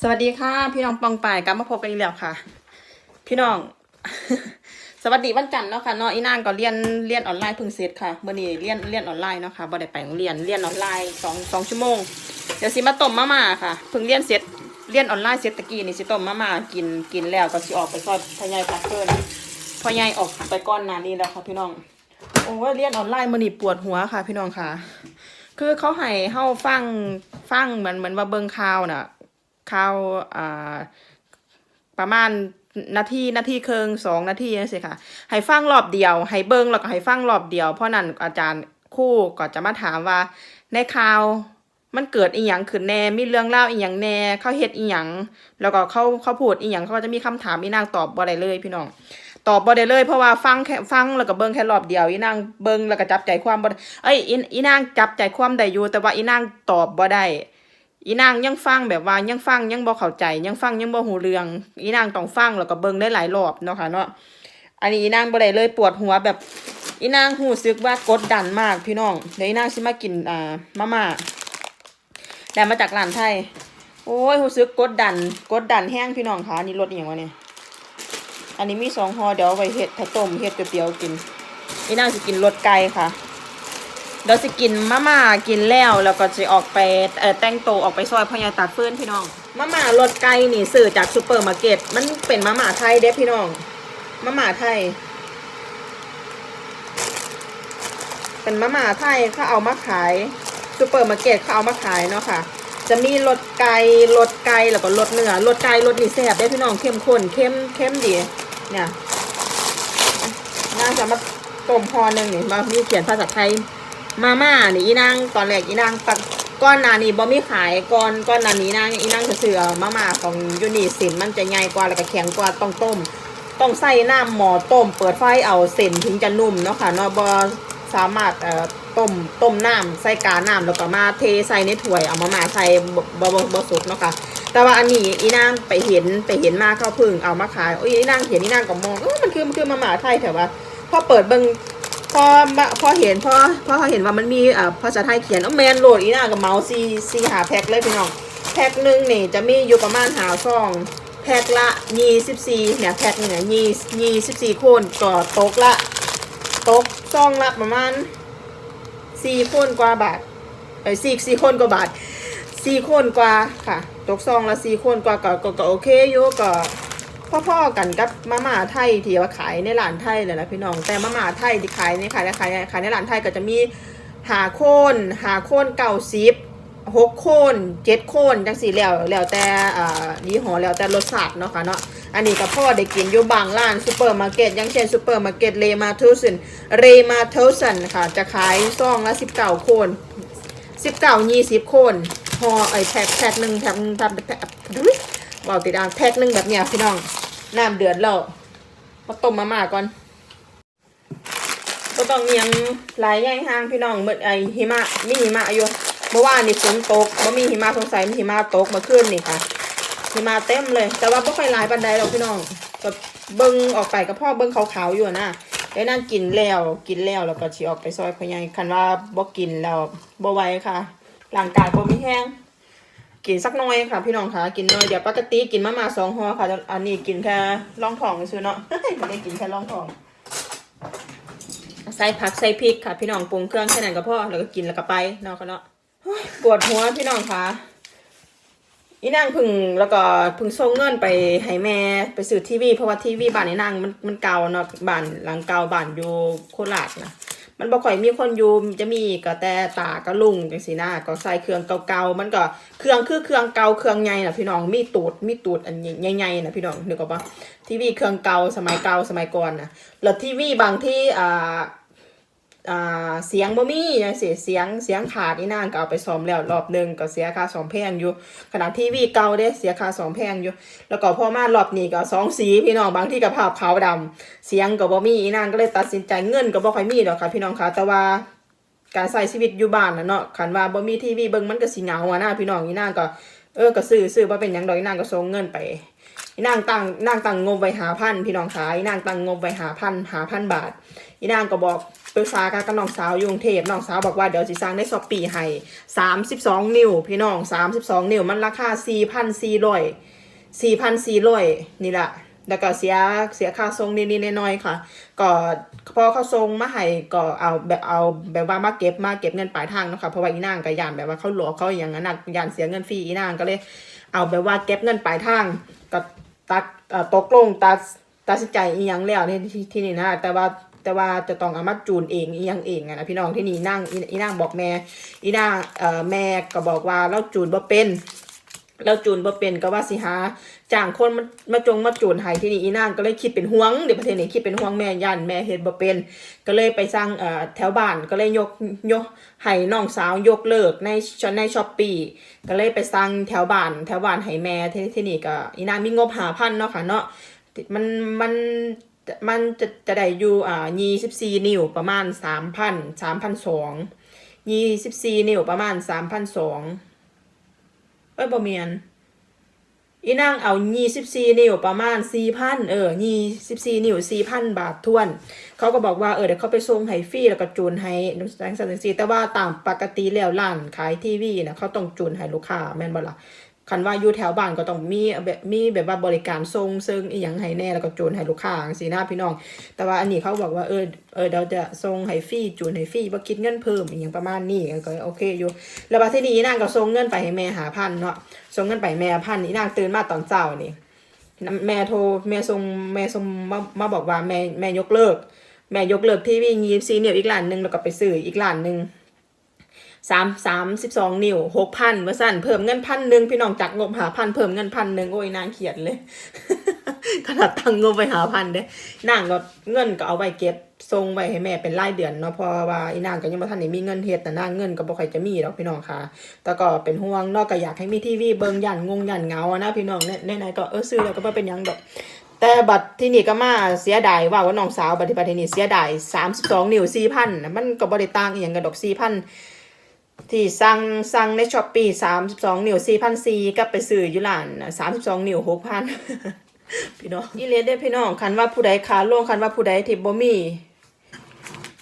สวัสดีค่ะ พี่น้องปองป่ายกลับมาพบกันอีกแล้วค่ะ พี่น้อง สวัสดีวันจันทร์เนาะค่ะเนาะอีนางก็เรียนเรียนออนไลน์เพิ่งเสร็จค่ะเมื่อนี้เรียนเรียนออนไลน์เนาะค่ะบ่ได้ไปโรงเรียนเรียนออนไลน์สองสองชั่วโมงเดี๋ยวสิมาต้มมาม่าค่ะเพิ่งเรียนเสร็จเรียนออนไลน์เสร็จตะกี้นี่สิต้มมาม่ากินกินแล้วก็สิออกไปซอยพญายปากเกินพญายออกไปก่อนนานี้แล้วค่ะ พี่น้องโอ้ยเรียนออนไลน์มื้อนี้ปวดหัวค่ะ พี่น้องค่ะ คือเขาให้เฮาฟังฟังเหมือนเหมือนว่าเบิ่งข่าวน่ะ ข่าวอ่าประมาณนาทีนาทีครึ่งสองนาทีจังซี่ค่ะให้ฟังรอบเดียว ให้เบิ่งแล้วก็ให้ฟังรอบเดียว เพราะนั้นอาจารย์คู่ก็จะมาถามว่า ในข่าวมันเกิดอีหยังขึ้นแน่ มีเรื่องเล่าอีหยังแน่ เขาเฮ็ดอีหยัง แล้วก็เขาเขาพูดอีหยังเขาก็จะมีคำถามอีนางตอบบ่ได้เลยพี่น้อง ตอบบ่ได้เลยเพราะว่าฟังแค่ฟังแล้วก็เบิ่งแค่รอบเดียวอีนางเบิ่งแล้วก็จับใจความบ่ได้เอ้ยอีอีนางจับใจความได้อยู่แต่ว่าอีนางตอบบ่ได้ อีนางยังฟังแบบว่ายังฟังยังบ่เข้าใจ ยังฟังยังบ่หูเรื่อง อีนางต้องฟังแล้วก็เบิ่งได้หลายรอบเนาะค่ะเนาะอันนี้อีนางบ่ได้เลยปวดหัวแบบอีนางรู้สึกว่ากดดันมากพี่น้องเดี๋ยวอีนางสิมากินอ่ามาม่าได้มาจากร้านไทย โอ้ยรู้สึกกดดัน กดดันแห้งพี่น้องค่ะนี่รสอย่างวะเนี่ยอันนี้มีสองห่อเดี๋ยวเอาไปเห็ดถ้าต้มเห็ดก๋วยเตี๋ยวกินนี่นางจะกินรสไก่ค่ะ เดี๋ยวจะกินมาม่ากินแล้วแล้วก็จะออกไปเอ่อแต่งโตวออกไปซอยพญาตากเฟื่อนพี่น้องมาม่ารสไก่นี่ซื้อจากซูเปอร์มาร์เก็ตมันเป็นมาม่าไทยเด้พี่น้องมาม่าไทย เป็นมาม่าไทยเขาเอามาขายซูเปอร์มาร์เก็ตเขาเอามาขายเนาะค่ะ จะมีรสไก่รสไก่แล้วก็รสเนื้อรสไก่รสนี่แซ่บได้พี่น้องเข้มข้นเข้มเข้มดีเนี่ยน่าจะมาต้มพอหนึ่งนี่มามีเขียนภาษาไทย มาม่านี่อีนางตอนแรกอีนางปักก้อนนานี้บ่มีขายก่อนก้อนนานี้นางอีนางเสือมาม่าของยูนิสินมันจะใหญ่กว่าแล้วก็แข็งกว่าต้องต้ม ต้องใส่น้ำหม้อต้ม เปิดไฟเอาเส้นถึงจะนุ่มเนาะค่ะเนาะบ่สามารถเอ่อต้มต้มน้ำใส่กาน้ำแล้วก็มาเทใส่ในถ้วยเอามาม่าใส่บ่บ่บ่บ่สุกเนาะค่ะแต่ว่าอันนี้อีนางไปเห็นไปเห็นมาเข้าพึ่งเอามาขายโอ้ยอีนางเห็นอีนางก็มองเออมันคือมันคือมาม่าไทยแต่ว่าพอเปิดเบิ่ง พอมาพอเห็นพอพอเห็นว่ามันมีอ่าภาษาไทยเขียนอ๋อแมนโหลดอีน่ากับเมาส์ซีซีหาแพ็คเลยพี่น้องแพ็คหนึ่งนี่จะมีอยู่ประมาณหาซองแพ็คละยี่สิบสี่เนี่ยแพ็คหนึ่งเนี่ยยี่ยี่สิบสี่คนก็ตกละตกซองละประมาณสี่คนกว่าบาทเอ้สี่สี่คนกว่าบาทสี่คนกว่าค่ะ ตกซองละสี่คนกว่าก็ก็ก็โอเคอยู่ก็ พ่อๆกันกับมาม่าไทยที่ว่าขายในร้านไทยเลยนะพี่น้องแต่มาม่าไทยที่ขายในขายในขายในขายในร้านไทยก็จะมีหาโคนหาโคนเก่าซิบหกโคนเจ็ดโคนจังสี่แล้วแล้วแต่อ่ายี่ห้อแล้วแต่รสชาติเนาะค่ะเนาะอันนี้ก็พ่อได้กินอยู่บางร้านซูเปอร์มาร์เก็ตอย่างเช่นซูเปอร์มาร์เก็ตเลมาเทูสันเรมาเทูสันค่ะ จะขายซองละสิบเก้าโคนสิบเก้ายี่สิบคนพอไอ้แพ็คแพ็คหนึ่งแพ็คหนึ่งแพ็ค แพ็คอุ๊ยบอกติดอ่างแพ็คนึ่งแบบเนี้ยพี่น้องน้ำเดือดแล้วมาต้มมาม่าก่อนก็ต้องเนียงหลายอย่งห้างพี่น้องเมื่อไอหิมะมีหิมะอยู่เมื่อวานนี่ฝนตกบ่มีหิมะสงสัยมีหิมะตกเมื่อคืนนี่ค่ะหิมะเต็มเลย แต่ว่าไม่ค่อยหลายปันใดหรอกพี่น้องก็เบิ้งออกไปกับพ่อเบิ้งขาวๆอยู่นะไอ้นั่นกินแล้วกินแล้วแล้วก็ชีออกไปซอยพะยายคันว่าบ่กินแล้วบ่ไหวค่ะร่างกายบ่มีแห้ง กินสักหน่อยค่ะ พี่น้องค่ะกินหน่อยเดี๋ยวปกติกินมาม่าสองห่อค่ะอันนี้กินแค่ร่องท้องซื้อเนาะไม่ได้กินแค่ร่องท้องใส่ผักใส่พริกค่ะ พี่น้องปรุงเครื่องแค่นั้นก็พอแล้วก็กินแล้วก็ไปเนาะค่ะเนาะปวดหัวพี่น้องค่ะอีนางพึ่งแล้วก็พึ่งส่งเงินไปให้แม่ไปซื้อทีวีเพราะว่าทีวีบ้านในนางมันมันเก่าเนาะบ้านหลังเก่าบ้านอยู่โคราชนะ มันบ่ค่อยมีคนอยู่จะมีก็แต่ตาก็ลุงจังซี่นะก็ใส่เครื่องเก่าๆมันก็เครื่องคือเครื่องเก่าเครื่องใหญ่น่ะพี่น้องมีตูดมีตูดอันใหญ่ๆน่ะพี่น้องนึกออกปะทีวีเครื่องเก่าสมัยเก่าสมัยก่อนน่ะแล้วทีวีบางที่อ่า เสียงบ่มีจังซี่เสียงเสียงขาดอีนางก็เอาไปซ่อมแล้วรอบหนึ่งก็เสียค่าซ่อมแพงอยู่ขนาดทีวีเก่าเด้เสียค่าซ่อมแพงอยู่ แล้วก็พ่อมารอบนี้ก็สองสีพี่น้องบางที่ก็ภาพขาวดำเสียงก็บ่มีอีนางก็เลยตัดสินใจเงินก็บ่ค่อยมีดอกค่ะพี่น้องค่ะแต่ว่าการใช้ชีวิตอยู่บ้านน่ะเนาะคันว่าบ่มีทีวีเบิ่งมันก็สิเหงาอะนะพี่น้องอีนางก็ เออก็ซื้อซื้อบ่เป็นยังดอยนางก็ส่งเงินไปนางตั้งนางตั้งงบไว้5,000พี่น้องขายนางตั้งงบไว้5,000 5,000บาทอีนางก็บอกปรึกษากันกับน้องสาวยุงเทพน้องสาวบอกว่าเดี๋ยวสิสร้างได้สอบปีให้32นิ้ว พี่น้อง32นิ้วมันราคา4,400 4,400นี่แหละ แล้วก็เสียเสียค่าทรงนิดๆน้อยๆค่ะ ก็พอเขาทรงมาให้ก็เอาแบบเอาแบบว่ามาเก็บมาเก็บเงินปลายทางนะคะเพราะว่าอีนางก็ยานแบบว่าเขาหลอกเขาอย่างนั้นนะยานเสียเงินฟรีอีนางก็เลย เอาแบบว่าเก็บเงินปลายทางก็ตัดต่อตกลงตัดตัดสินใจอีหยังแล้วในที่ที่นี่นะแต่ว่าแต่ว่าจะต้องเอามาจูนเองอีหยังเองอะนะพี่น้องที่นี่นั่งอีอีนางบอกแม่อีนางเอ่อแม่ก็บอกว่าเราจูนบ่เป็น แล้วจูนบ่เป็นก็ว่าสิหาจ้างคนมามาจงมาจูนให้ที่นี่อีนางก็เลยคิดเป็นห่วงเดี๋ยวประเทศนี้คิดเป็นห่วงแม่ย่านแม่เฮ็ดบ่เป็น ก็เลยไปสร้างเอ่อแถวบ้านก็เลยยกยกให้น้องสาวยกเลิกในชในช้อปปี้ก็เลยไปสร้างแถวบ้านแถวบ้านให้แม่ที่ที่นี่ก็อีนางมีงบหาพันเนาะค่ะเนาะมันมันมันจะจะได้อยู่อ่ายี่สิบสี่นิ้วประมาณสามพันสามพันสองยี่สิบสี่นิ้วประมาณสามพันสอง อ้ยบ่เมียนอีนางเอายี่สิบสี่นิ้วประมาณสี่พันเออยี่สิบสี่นิ้วสี่พันบาททวน เขาก็บอกว่าเออเดี๋ยวเขาไปส่งให้ฟรีแล้วก็จูนให้แสงสันสีแต่ว่าตามปกติแล้วร้านขายทีวีนะเขาต้องจูนให้ลูกค้าแม่นบ่ล่ะ คันว่าอยู่แถวบ้านก็ต้องมีแบบมีแบบว่าบริการส่งซึ่งอีหยังให้แน่แล้วก็จูนให้ลูกค้าจังซี่นะพี่น้อง แต่ว่าอันนี้เขาบอกว่าเออเออเดี๋ยวจะส่งให้ฟรีจูนให้ฟรีบ่คิดเงินเพิ่มอีหยังประมาณนี้ก็โอเคอยู่ แล้วบัดทีนี้อีนางก็ส่งเงินไปให้แม่หาพันเนาะส่งเงินไปแม่พันอีนางตื่นมาตอนเช้านี่แม่โทรแม่ส่งแม่ส่งมามาบอกว่าแม่แม่ยกเลิก แม่ยกเลิกทีวียีซีเนี่ยอีกร้านหนึ่งแล้วก็ไปซื้ออีกร้านหนึ่ง สามสามสิบสองนิ้วหกพันเมื่อสั่นเพิ่มเงินพันหนึ่งพี่น้องจากงบหาพันเพิ่มเงินพันหนึ่งโอ้ยนางเขียนเลย ขนาดตั้งงบไปหาพันเด้นางก็เงินก็เอาไว้เก็บส่งไว้ให้แม่เป็นรายเดือนเนาะพราะว่าอีนางก็ยังบ่ทันได้มีเงินเฮ็ดแต่นางเงินก็บ่ค่อยจะมีดอกพี่น้องค่ะ แต่ก็เป็นห่วงเนอกก็อยากให้มีทีวีเบิ่งยันงงยันเงาอะนะพี่น้องในในก็เออซื้อแล้วก็บ่เป็นหยังดอกแต่บัตรที่นี่ก็มาเสียดายว่าว่าน้องสาวบัตรที่บัตรที่นี่เสียดาย32นิ้ว4,000นมันก็บ่ได้ต่างอีหยังกันดอก4,000 ที่สั่งสั่งใน Shopee 32นิ้ว4,400กับไปซื้ออยู่ร้านน่ะ32นิ้ว6,000พี่น้องอีเลสได้พี่น้องคันว่าผู้ใดขาลงคันว่าผู้ใดที่บ่มี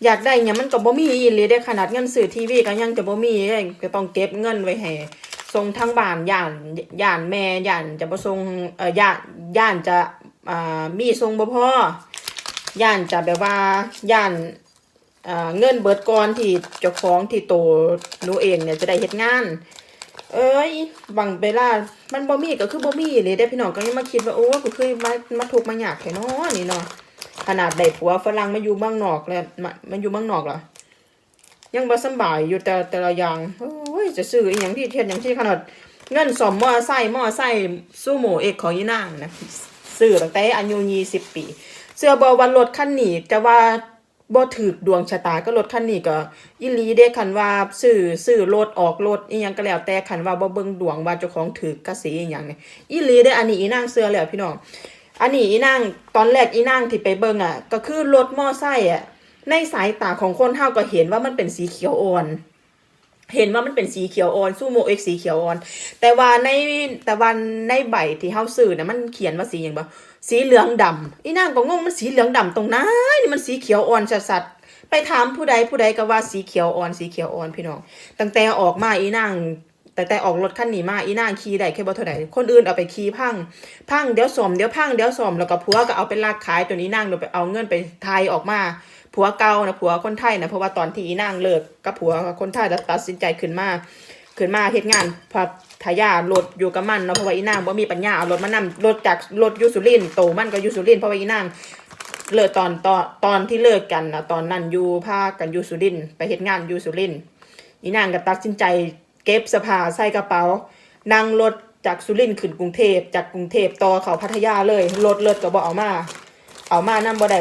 อยากได้หยังมันก็บ่มีอีหลีได้ขนาดเงินซื้อทีวีก็ยังจะบ่มีเลยก็ต้องเก็บเงินไว้ให้ส่งทางบ้านย่านย่านแม่ย่านจะบ่ส่งเอ่อย่านย่านจะอ่ามีส่งบ่พอย่านจะแบบว่าย่าน เงินเบิดก่อนที่เจ้าของที่โตหนูเองเนี่ยจะได้เฮ็ดงาน เอ้ยบางเวลามันบ่มีก็คือบ่มีเลยได้พี่น้องก็ยังมาคิดว่าโอ้กูเคยมามาทุกมาอยากแค่น้อนี่เนาะขนาดได้ผัวฝรั่งมาอยู่เมืองนอกแล้วมามาอยู่เมืองนอกเหรอยังบ่สบายอยู่แต่แต่ละอย่างโอ้ยจะซื้ออีหยังที่เทียนอย่างที่ขนาดเงินสอมมอไซค์มอไซค์สู้โมเอกของยีนางนะซื้อตั้งแต่อายุ20ปี เสื้อบ่ว่ารถคันนี้จะว่า บ่ถูกดวงชะตาก็รถคันนี้ก็อีหลีเด้คันว่าซื้อซื้อรถออกรถอีหยังก็แล้วแต่คันว่าบ่เบิ่งดวงว่าเจ้าของถูกกะสีอีหยังเนี่ยอีหลีเด้อันนี้อีนางเสื้อแล้วพี่น้องอันนี้อีนางตอนแรกอีนางที่ไปเบิ่งอะ ก็คือรถมอไซค์อะในสายตาของคนเฮาก็เห็นว่ามันเป็นสีเขียวอ่อน เห็นว่ามันเป็นสีเขียวอ่อนซูโมเอ็กสีเขียวอ่อน แต่ว่าในแต่ว่าในใบที่เฮาซื้อน่ะมันเขียนว่าสีหยังบ่สีเหลืองดำอีนางก็งงมันสีเหลืองดำตรงไหนนี่มันสีเขียวอ่อนชัดๆไปถามผู้ใดผู้ใดก็ว่าสีเขียวอ่อนสีเขียวอ่อนพี่น้องตั้งแต่ออกมาอีนางแต่แต่ออกรถคันนี้มาอีนางขี่ได้แค่บ่เท่าใดคนอื่นเอาไปขี่พังพังเดี๋ยวสมเดี๋ยวพังเดี๋ยวสมแล้วก็ผัวก็เอาไปลากขายตัวนี้นางเดี๋ยวไปเอาเงินไปไทยออกมา ผัวเก่านะผัวคนไทยนะเพราะว่าตอนที่อีนางเลิกกับผัวคนไทยแล้วตัดสินใจขึ้นมาขึ้นมาเฮ็ดงานพอทายารถอยู่กับมันเนาะเพราะว่าอีนางบ่มีปัญญาเอารถมานำรถจากรถยูสุรินโตมันก็ยูสุรินเพราะว่าอีนางเลิกตอนตอนตอนที่เลิกกันนะตอนนั้นอยู่พากันยูสุรินไปเฮ็ดงานยูสุรินอีนางก็ตัดสินใจเก็บสภาใส่กระเป๋านั่งรถจากสุรินขึ้นกรุงเทพจากกรุงเทพต่อเขาพัทยาเลยรถเลิศก็บ่เอามา เอามานํบ่ได้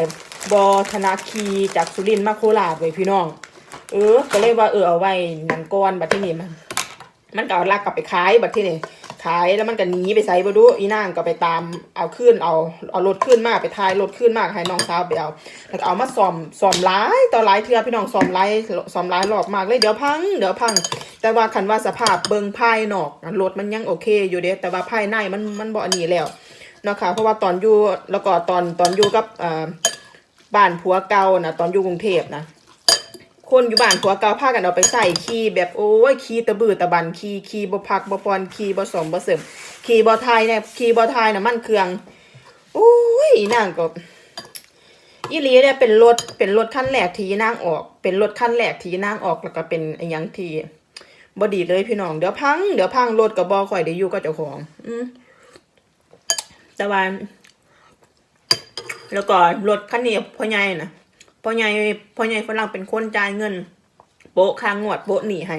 บ่ธนาคีจากสุรินทร์มาโคราชไว้พี่น้อง เออ ก็เลยว่าเออเอาไว้นั่นก่อนบัดที่นี่มัน มันก็เอาลากกลับไปขายบัดที่นี่ขายแล้วมันก็หนีไปใส่บ่ดูอีนางก็ไปตามเอาขึ้นเอาเอารถขึ้นมากไปทายรถขึ้นมากให้น้องสาวไปเอาแล้วก็เอามาซ่อมซ่อมหลายต่อหลายเทือพี่น้องซ่อมหลายซ่อมหลายรอบมากเลยเดี๋ยวพังเดี๋ยวพัง แต่ว่าคันว่าสภาพเบิ่งภายนอกรถมันยังโอเค อยู่เด้แต่ว่าภายในมันมันบ่อันนี้แล้วเนาะค่ะเพราะว่าตอนอยู่แล้วก็ตอนตอนอยู่กับอ่า บ้านผัวเก่านะตอนอยู่กรุงเทพนะคนอยู่บ้านผัวเก่าพากันเอาไปใส่ขี่แบบโอ้ยขี่ตะบือตะบันขี่ขี่บ่พักบ่ปอนขี่บ่สมบ่เสริมขี่บ่ทายเนี่ยขี่บ่ทายน้ำมันเครื่องโอ้ยนางก็อีลีเนี่ยเป็นรถเป็นรถคันแรกที่นางออก เป็นรถคันแรกที่นางออกแล้วก็เป็นอหยังที่บ่ดีเลยพี่น้องเดี๋ยวพังเดี๋ยวพังรถก็บ่ค่อยได้อยู่กับเจ้าของ อืมแต่ว่า แล้วก็รถคันนี้พ่อใหญ่นะพ่อใหญ่พ่อใหญ่ฝรั่งเป็นคนจ่ายเงิน โปะค่างวดโปะหนีให้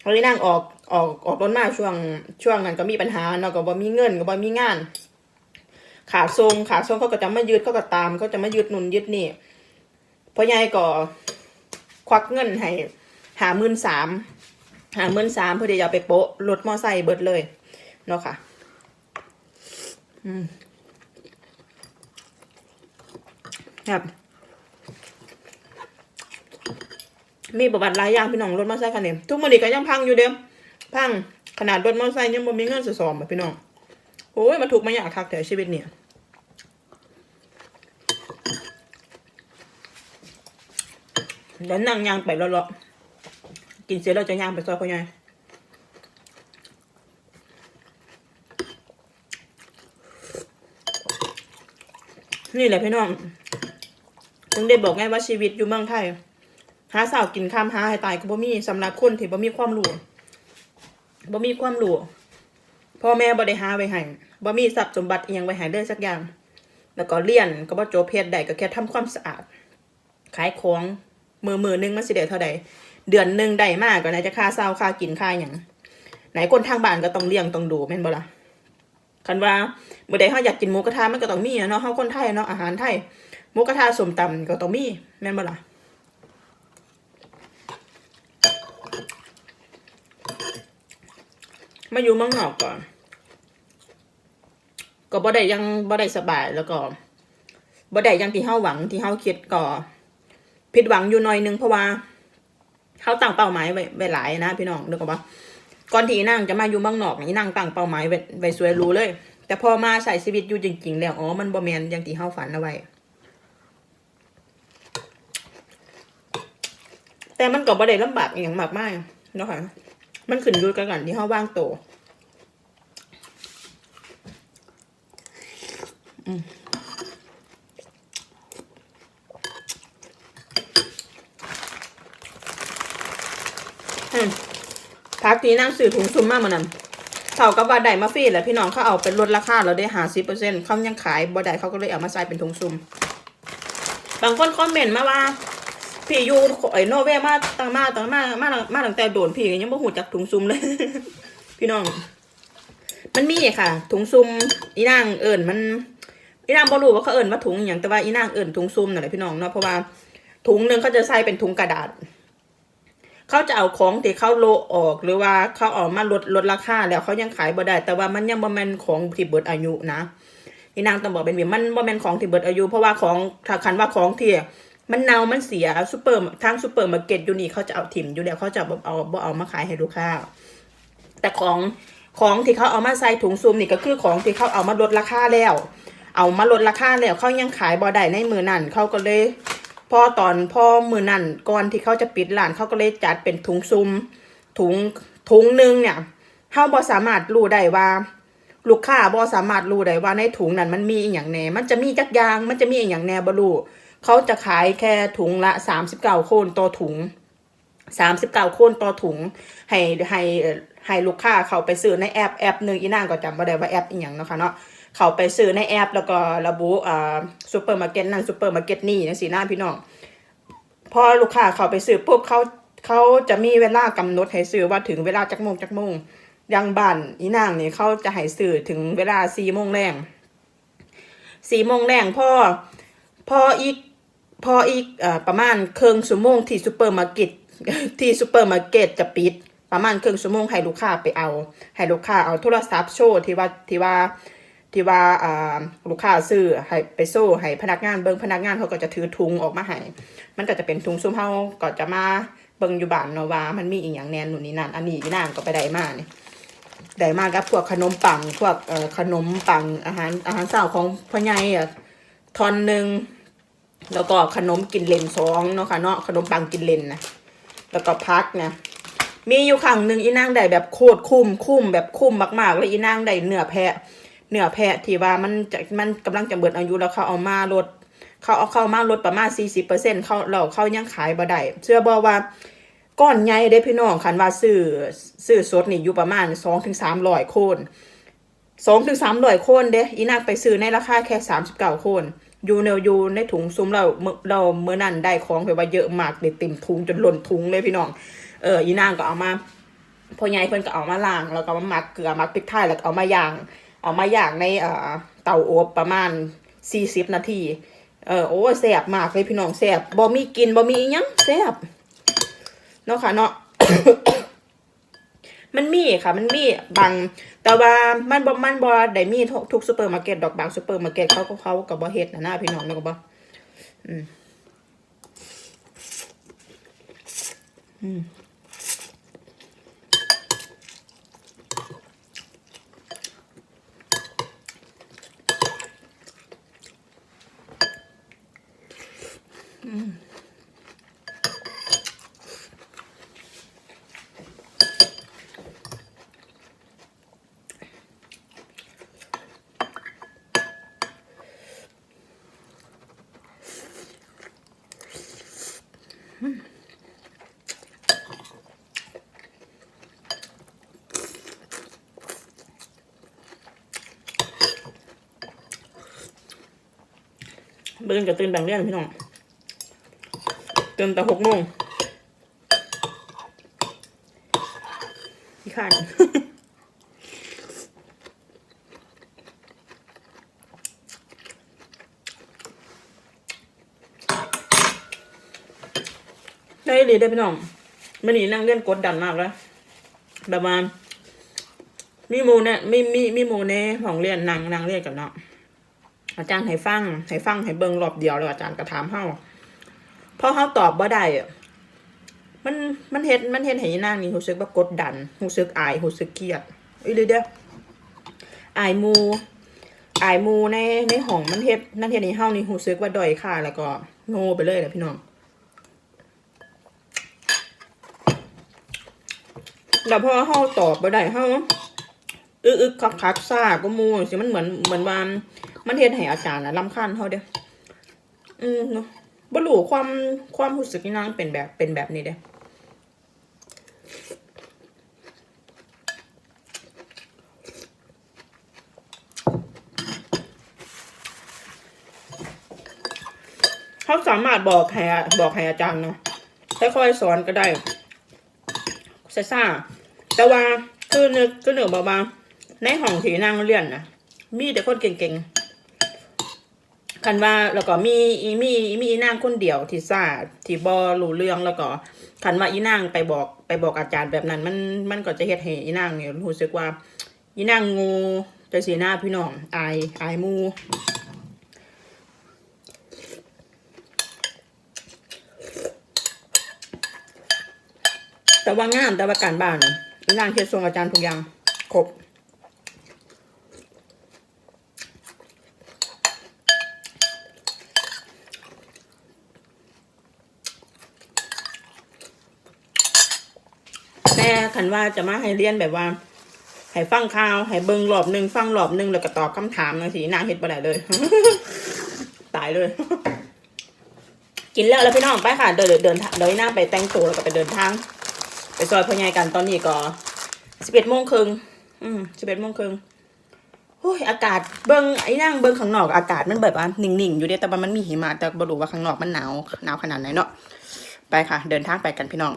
เขาเลยนั่งออกออกออกรถมาช่วงช่วงนั้นก็มีปัญหาเนาะก็บ่มีเงินก็บ่มีงาน ขาทรงขาทรงเขาก็จะไมายึดเขาก็ตามเขาจะไมายึดหนุนยึดนี่พ่อใหญ่ก็ควักเงินให้หาหมื่นสามหาหมื่นสามเพื่อที่จะเอาไปโปะรถมอไซค์เบิดเลยเนาะค่ะ อืม ครับมีประวัติหลายอย่างพี่น้องรถมอเตอร์ไซค์คันนี้ทุกมันนี้ก็ยังพังอยู่เดิมพังขนาดรถมอเตอร์ไซค์ยังบ่มีเงินสะสมอะพี่น้องโอ้ยมาถูกมาอยากคักแต่ชีวิตเนี่ยเดี๋ยวนั่งยางไปเลาะๆกินเสร็จเราจะย่างไปซอยพ่อใหญ่นี่แหละพี่น้อง ถึงได้บอกไงว่าชีวิตอยู่เมืองไทย หาสาวกินข้ามหาให้ตายก็บ่มีสำหรับคนที่บ่มีความรู้บ่มีความรู้พ่อแม่บ่ได้หาไว้ให้บ่มีทรัพย์สมบัติอีหยังไว้ให้เลยสักอย่าง แล้วก็เรียนก็บ่จบเพศใดก็แค่ทำความสะอาด ขายของมือมือหนึงมันสิได้เท่าใดเดือนหนึ่งได้มากก็ไหนจะค่าเช่าค่ากินค่าหยังไหนคนทางบ้านก็ต้องเลี้ยงต้องดูแม่นบ่ล่ะคันว่าเมื่อใดเฮาอยากกินหมูกระทะมันก็ต้องมีเนาะเฮาคนไทยเนาะอาหารไทย มูกระทะสมตำก็ต้องมีแม่นบ่ล่ะมาอยู่เมืองนอกก่อน ก็บ่ได้ยังบ่ได้สบายแล้วก็บ่ได้ยังที่เฮาหวังที่เฮาคิดก็ผิดหวังอยู่หน่อยนึงเพราะว่าเฮาตั้งเป้าหมายไว้ไว้หลายนะพี่น้องนึกออกปะก่อนที่นางจะมาอยู่เมืองนอกนี่นางตั้งเป้าหมายไว้ไว้สวยรู้เลย แต่พอมาใช้ชีวิตอยู่จริง ๆ แล้วอ๋อมันบ่แมนอย่างที่เฮาฝันเอาไว้ แต่มันก็บ่ได้ลำบากอย่างมากมายเนาะค่ะมันขึ้นอยู่กับกันที่เฮาว่างโตวพักที่นั่งสื่อถุงซุมมากมันนั่นเท่ากับว่าได้มาฟรีแหละพี่น้องเขาเอาเป็นลดราคาแล้วได้หาสิเปอร์เซ็นต์เขายังขายบ่ได้เขาก็เลยเอามาใส่เป็นถุงซุม บางคนคอมเมนต์มาว่า พี่อยูไอโนอเวมาตั้งมาตั้งมามามาตั้งแต่โดนพี่ยังบ่หูจักถุงซุมเลย พี่น้อง มันมีค่ะ ถุงซุมอีนางเอิญมันอีนางบ่รู้ว่าเขาเอิญว่าถุงอย่างแต่ว่าอีนางเอิญถุงซุมนั่นแหละพี่น้องเนาะเพราะว่าถุงหนึ่งเขาจะใส่เป็นถุงกระดาษเขาจะเอาของที่เขาโลออกหรือว่าเขาออกมาลดลดราคาแล้วเขายังขายบ่ได้ แต่ว่ามันยังบ่แมนของที่เบิดอายุนะอีนางต้องบอกเป็นแบบมันบ่แมนของที่เบิดอายุ เพราะว่าของถ้าคันว่าของที่ มันเน่ามันเสียซูเปอร์ทางซูเปอร์มาร์เก็ตอยู่นี่เขาจะเอาถิ่มอยู่แล้วเขาจะบ่เอาบ่เอามาขายให้ลูกค้า แต่ของของที่เขาเอามาใส่ถุงซุมนี่ก็คือของที่เขาเอามาลดราคาแล้ว เอามาลดราคาแล้วเขายังขายบ่ได้ในมือนั่นเขาก็เลยพอตอนพอมือนั่นก่อนที่เขาจะปิดร้านเขาก็เลยจัดเป็นถุงซุมถุงถุงหนึ่งเนี่ยเขาบ่สามารถรู้ได้ว่า ลูกค้าบ่สามารถรู้ได้ว่าในถุงนั้นมันมีอย่างแหน่มันจะมีจักยางมันจะมีอย่างแน่บ่รู้ เขาจะขายแค่ถุงละสามสิบเก้าโคนต่อถุงสามสิบเก้าโคนต่อถุง ให้ให้ให้ลูกค้าเขาไปซื้อในแอปแอปหนึ่งอีนางก็จำบ่ได้ว่าแอปอีหยังนะคะเนาะเขาไปซื้อในแอป แล้วก็ระบุอ่าซูเปอร์มาร์เก็ตนั่นซูเปอร์มาร์เก็ตนี่นะสิหน้าพี่น้องพอลูกค้าเขาไปซื้อปุ๊บเขาเขาจะมีเวลากำหนดให้ซื้อว่าถึงเวลาจักโมงจักโมงยังบ้านอีนางนี่เขาจะให้ซื้อถึงเวลาสี่โมงแรงสี่โมงแรงพอพออีก พออีกอประมาณครึ่งชั่วโมงที่ซูเปอร์มาร์เก็ตที่ซูเปอร์มาร์เก็ตจะปิด ประมาณครึ่งชั่วโมงให้ลูกค้าไปเอา ให้ลูกค้าเอาโทรศัพท์โชว์ที่ว่าที่ว่าที่ว่าลูกค้าซื้อให้ไปโซ่ให้พนักงานเบิ้งพนักงานเขาก็จะถือถุงออกมาให้มันก็จะเป็นถุงซุ้มเฮาก็จะมาเบิ้งอยู่บ้านเนาะว่ามันมีอีกอย่างแนนหนุนนี่นั่นอันนี้อีนางก็ไปได้มาเนี่ยได้มากับพวกขนมปังพวกขนมปังอาหารอาหารเช้าของพ่อใหญ่อะทอนหนึ่ง แล้วก็ขนมกินเลนสองเนาะค่ะเนาะขนมปังกินเลนนะแล้วก็พักนะมีอยู่ครั้งหนึ่งอีนางได้แบบโคตรคุ้มคุ้มแบบคุ้มมากๆแล้วอีนางได้เนื้อแพะเนื้อแพะที่ว่ามันจะมันกำลังจะเบิดอายุแล้วเขาเอามาลดเขาเอาเข้ามาลดประมาณสี่สิบเปอร์เซ็นต์เขาเราเขายังขายบ่ได้เชื่อบอกว่าก้อนใหญ่ได้พี่น้องคันว่าซื้อซื้อสดนี่อยู่ประมาณสองถึงสามร้อยโคนสองถึงสามร้อยโคนเด้อีนางไปซื้อในราคาแค่สามสิบเก้าโคน อยู่ในอยู่ในถุงซุ้มเราเมื่อเราเมื่อนั้นได้ของไปว่าเยอะมากเลยเต็มถุงจนหล้นถุงเลยพี่น้องเอออีนางก็เอามาพ่อใหญ่เพิ่นก็เอามาล้างแล้วก็มาหมักเกลือหมักพริกไทยแล้วก็เอามาย่าง เอามาย่างในเอ่อเตาอบประมาณสี่สิบนาทีเออโอ้แซ่บมากเลยพี่น้องแซ่บบ่มีกินบ่มีอิหยังแซ่บเนาะค่ะเนาะ มันมีค่ะ มันมีบางแต่ว่ามันบ่มันบ่ได้มีทุกทุกซูเปอร์มาร์เก็ตดอกบางซูเปอร์มาร์เก็ตเขาก็เขาก็บ่เฮ็ดนะนะพี่น้องนี่ก็บ่อืมอืม เบิ่งก็ตื่นแบ่งเรื่องพี่น้องตื่นแต่หกโมงพี่ข้านได้เลยได้พี่น้องมันนี่นั่งเล่นกดดันมากเลยแบบว่ามีหมูเนี่ยมีมีมีหมูในห้องเรียนนางนางเรียนกับเนาะ อาจารย์ให้ฟังให้ฟังให้เบิ่งรอบเดียวแล้วอาจารย์ก็ถามเฮาพอเฮาตอบบ่ได้มันมันเฮ็ดมันเฮ็ดให้อีนางนี่รู้สึกว่ากดดันรู้สึกอายรู้สึกเครียดอีหลีเด้ออายมูอายมูในในห้องมันเฮ็ดนั่นเฮ็ดให้เฮานี่รู้สึกว่าด้อยค่าแล้วก็โง่ไปเลยแหละพี่น้องแล้วพอเฮาตอบบ่ได้เฮาอึกอึกคักคักๆซ่าก็มู่สิมันเหมือนเหมือนว่า มันเฮ็ดให้อาจารย์นะรำคาญเขาเด้ออืมเนาะบ่รู้ความความรู้สึกนี่นางเป็นแบบเป็นแบบนี้เด้อเขาสามารถบอกให้บอกให้อาจารย์เนาะค่อยๆสอนก็ได้ซ่าแต่ว่าคือนึกคือนึกบอกว่าในห้องที่นางเรียนนะมีแต่คนเก่งๆ คันว่าแล้วก็มีอีมีมีอีนางคนเดียวที่ซ่าที่บอรู้เรื่องแล้วก็คันว่าอีนางไปบอกไปบอกอาจารย์แบบนั้น มันมันก็จะเฮ็ดให้อีนางเนี่ยรู้สึกว่า อีนางงูจะสีหน้าพี่น้องอายอายมูแต่ว่างามแต่ว่าการบ้านน่ะอีนางเฮ็ดทรงอาจารย์ทุกอย่างครบ แต่คันว่าจะมาให้เรียนแบบว่าให้ฟังข่าวให้เบิ่งรอบหนึ่งฟังรอบหนึ่งแล้วก็ตอบคำถามนะสินางเฮ็ดบ่ได้เลย ตายเลย กินแล้วแล้วพี่น้องไปค่ะ เดินเดินเดินเดินหน้าไปแต่งตัวแล้วก็ไปเดินทาง ไปซอยพ่อใหญ่กันตอนนี้ก็สิบเอ็ดโมงครึ่งอืมสิบเอ็ดโมงครึ่งโอ้ยอากาศเบิ่งไอ้นั่งเบิ่งข้างนอกอากาศมันแบบว่านิ่งๆอยู่เด้แต่มันมีหิมะแต่บ่รู้ว่าข้างนอกมันหนาวหนาวขนาดไหนเนาะไปค่ะ เดินทางไปกันพี่น้อง